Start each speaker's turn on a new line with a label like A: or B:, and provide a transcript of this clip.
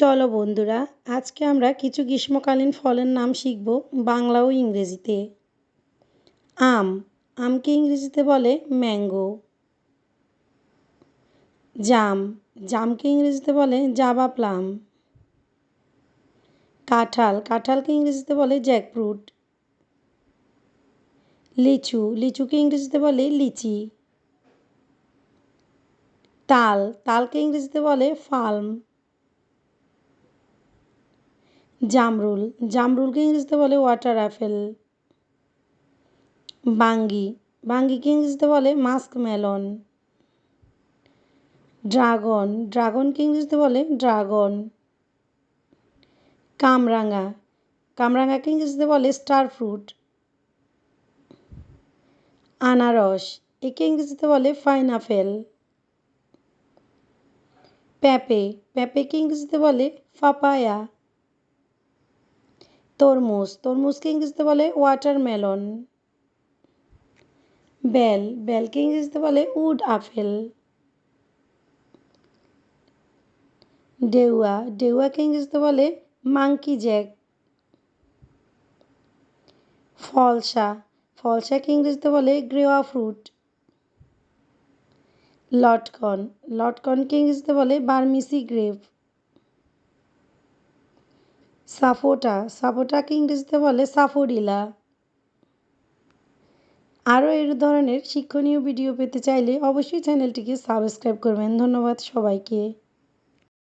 A: চলো বন্ধুরা, আজকে আমরা কিছু গ্রীষ্মকালীন ফলের নাম শিখব বাংলা ও ইংরেজিতে। আম, আমকে ইংরেজিতে বলে ম্যাঙ্গো। জাম, জামকে ইংরেজিতে বলে জাবা প্লাম। কাঁঠাল, কাঁঠালকে ইংরেজিতে বলে জ্যাকফ্রুট। লিচু, লিচুকে ইংরেজিতে বলে লিচি। তাল, তালকে ইংরেজিতে বলে ফার্ম জামরুল। জামরুলকে ইংরেজিতে বলে ওয়াটার অ্যাপেল বাঙ্গি। বাঙ্গিকে ইংরেজিতে বলে মাস্ক মেলন ড্রাগন ড্রাগনকে ইংরেজিতে বলে ড্রাগন কামরাঙা। কামরাঙাকে ইংরেজিতে বলে স্টার ফ্রুট আনারস। একে ইংরেজিতে বলে পাইনাপেল পেঁপে। পেঁপেকে ইংরেজিতে বলে পাপায়া তরমুজ তরমুজকে ইংরেজিতে বলে ওয়াটারমেলন বেল বেলকে ইংরেজিতে বলে উড আপেল। ডেউয়া ডেউয়াকে ইংরেজিতে বলে মাংকি জ্যাক। ফলসা ফলসাকে ইংরেজিতে বলে গ্রেওয়া ফ্রুট। লটকন লটকনকে ইংরেজিতে বলে বার্মিসি গ্রেপ। সাফোটা, সাফোটাকে ইংরেজিতে বলে সাফোডিলা। আরও এর ধরনের শিক্ষণীয় ভিডিও পেতে চাইলে অবশ্যই চ্যানেলটিকে সাবস্ক্রাইব করবেন। ধন্যবাদ সবাইকে।